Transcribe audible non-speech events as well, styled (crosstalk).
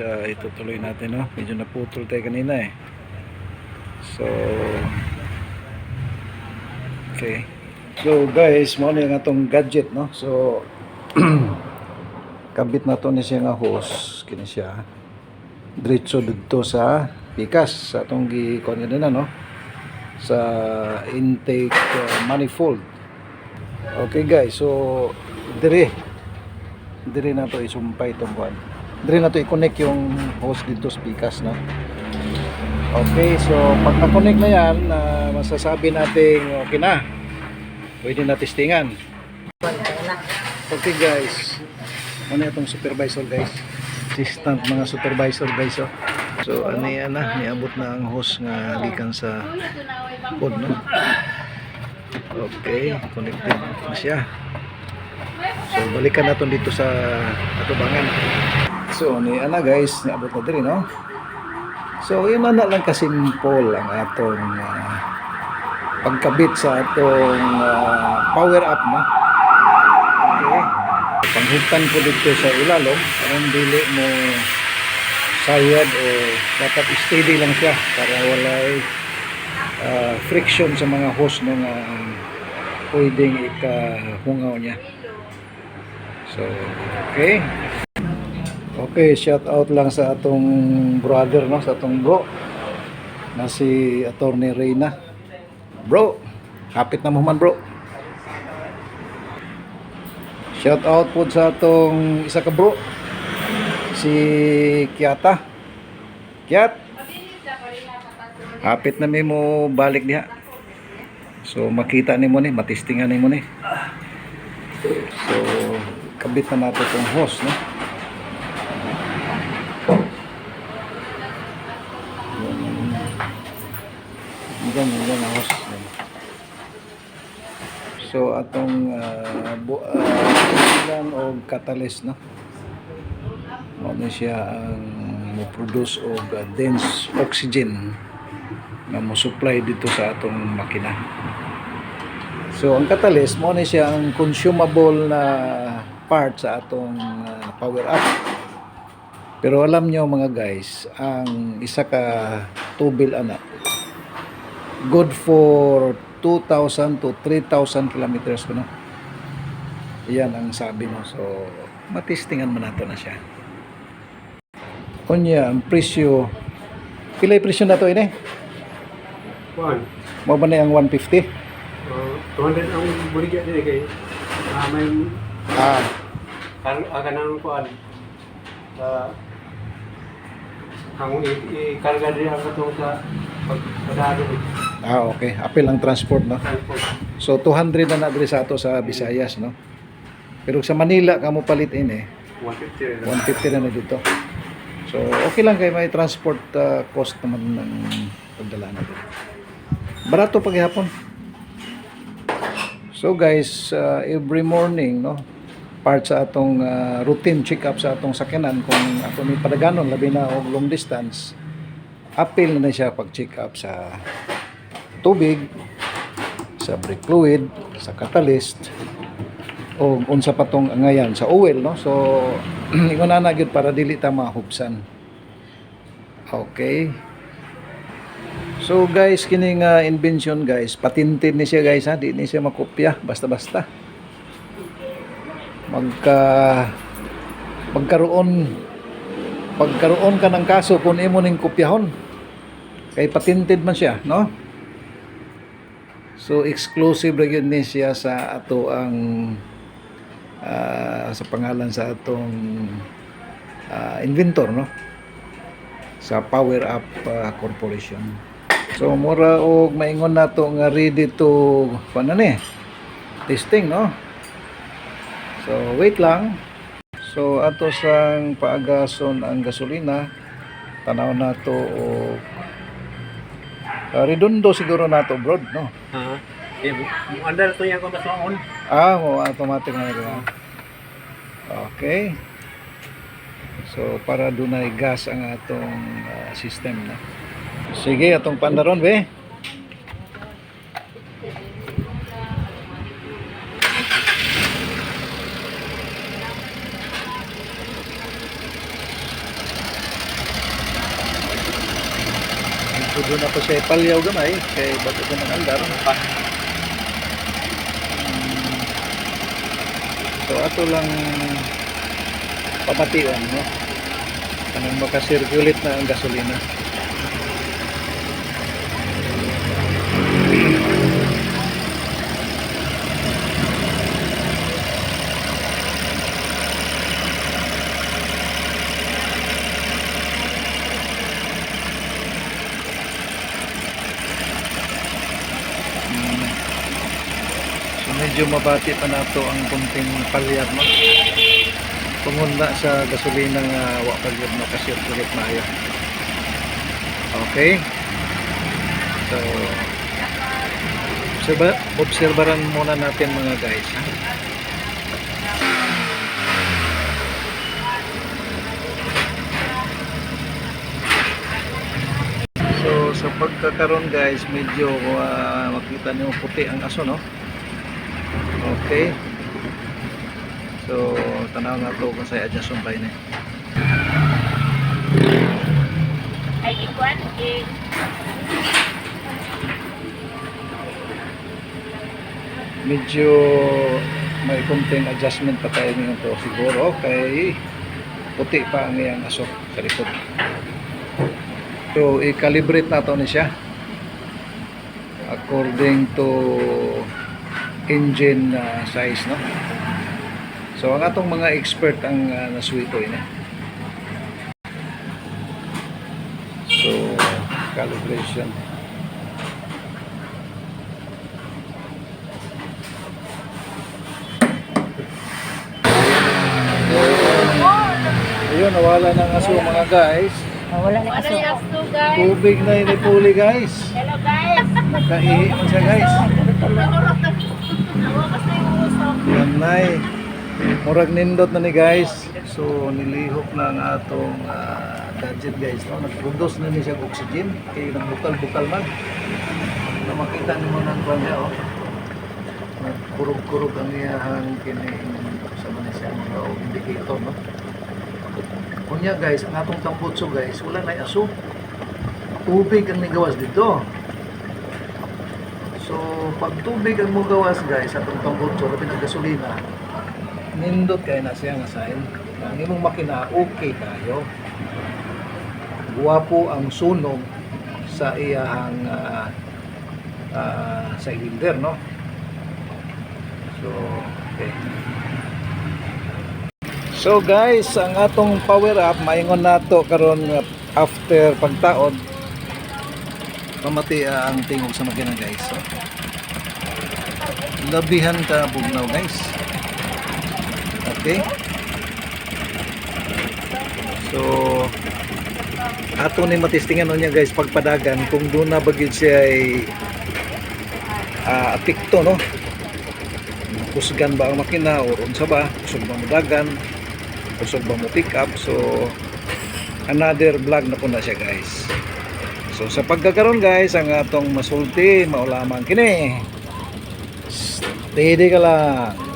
uh, itutuloy natin no? Medyo naputol tayo kanina eh. So okay. So guys mo na yung atong gadget no? So (clears throat) kabit na to ni siya nga hose kini siya. Diretso dito sa pikas sa atong gi kuan na no? Sa intake uh, manifold. Okay guys so dire. Dire na to isumpay itong kuan dire na to i-connect yung hose dito sa pikas no? Okay so pag na-connect na yan uh, masasabi natin okay na pwede na testingan. Okay guys. Ano itong supervisor guys? Assistant mga supervisor guys oh. so ano yan na niabot na ang hose nga gikan sa pod no? Okay connected na siya. So balikan natin dito sa atubangan so ni ana guys niabot na diri no? So yun na lang kasimple ang atong ah, pagkabit sa atong ah, power up no? Okay. Panghigtan ko dito sa ilalom parang dili mo sayad o dapat steady lang siya para walay ah, friction sa mga hose no nga pwedeng ikahungaw niya. So okay okay shout out lang sa atong brother no sa atong bro na si attorney Reyna bro hapit na mo man bro Shout out po sa atong isa ka bro. Si Kiata. Kiat. Hapit na mo balik diha. So makita ni mo ni, matistingan ni mo ni. So kabit na nato tong hose, no? Yan, yan, ang. Yan. So atong uh, bu uh, o catalyst no. Ano siya ang mo-produce og uh, dense oxygen na mo supply dito sa atong makina. So ang catalyst mo na siya ang consumable na part sa atong uh, power up. Pero alam nyo mga guys, ang isa ka tubil ana good for 2,000 to 3,000 kilometers ko no. Iyan ang sabi mo. So, matistingan mo nato na siya. Kunya, ang presyo, pilay presyo na to ini? Kuan, Mo ba na yung 150? uh, 200 ang buligya din kay uh, may Ah, kar aga nang kuan. Uh, ang ikarga din ang katong sa pagpadado ah okay. Apil ang transport no. transport. So 200 na na sa ato sa Visayas no. Pero sa Manila kamo palit ini, 150 rin lang. 150 na na dito. So okay lang kay may transport uh, cost naman ng pagdala natin. Barato paghihapon. So guys, uh, every morning no, part sa atong uh, routine check-up sa atong sakyanan kung ato may padaganon labi na og long distance. Apil na na siya pag check up sa tubig, sa brake fluid, sa catalyst, o unsa pa tong angayan sa oil no? So (clears throat) ingon na gyud para dili ta mahubsan. Okay. So guys kini nga invention guys patented ni siya guys ha? Di ni siya makopya. Basta basta magka magkaroon pagkaroon ka ng kaso kung imo ning kopyahon kay patented man siya no so exclusive ra ni siya sa ato ang ah, sa pangalan sa atong ah, inventor no sa Power Up ah, Corporation. So mura og maingon nato nga ready to kuan na ni testing no. So wait lang. So ato sang paagason ang gasolina tanaw nato og ah, redondo siguro nato broad no. Ha. Mo andar to yang ko on. Ah, mo automatic na ah. Okay. So para dunay gas ang atong ah, system na. Sige, atong pandaron be. Doon na po siya palyaw gamay kay bago ko ng andar. Mm. So ato lang pamation no. Kanang makasirculate na ang gasolina. Medyo mabati pa na to ang kunting palyar no. Pungunda sa gasolina nga wa palyar no kasirculate maayo. Okay. So obserba obserbaran muna natin mga guys. Ha? So sa pagkakaroon guys, medyo ah, makita niyo puti ang aso no. Okay. So tanaw nga to kung sa adjust sumpay ni. Ay, ikuan, eh, Medyo may konting adjustment pa tayo ngayon to siguro kay puti pa ang iyang aso sa likod. So i-calibrate nato ni siya according to engine uh, size no. So ang atong mga expert ang uh, nasuito ini. So calibration. Ayun, nawala ng aso mga guys. wala na ano aso. guys? Tubig na inipuli guys. Hello, guys. Nagkaihi man siya guys. Nawakas na yung uso. Yan nay. Murag nindot na ni guys. So nilihok na ang atong ah, gadget guys. No? Nag-produce na ni siya og oxygen. Kaya nang bukal-bukal man. Na makita ni mo ng kwan niya. Oh. Kurog-kurog ang iyahang kini sa man siya ang oh, indicator. No? Kunya guys, ang atong tambutso guys, wala na aso. Tubig ang nigawas dito. So, pag tubig ang mugawas guys, atong tambutso, labi ng gasolina, nindot kayo na siya nga sign. Ang imong makina, okay kayo. Guwapo ang sunog sa iyahang ah, ah, sa cylinder, no? So, okay. So guys, ang atong power up maingon nato karon after pagtaod pamati ah, ang tingog sa makina guys. So, labihan ka bugnaw guys. Okay? So ato ni matistingan niya guys pagpadagan kung doon na bagid siya ay ah, apekto no. Kusgan ba ang makina o unsa ba? Kusog ba mo dagan? Kusog ba mo pick up? So another vlog na po na siya guys. So sa pagkakaroon guys, ang atong masulti, maulamang kini. Steady ka lang.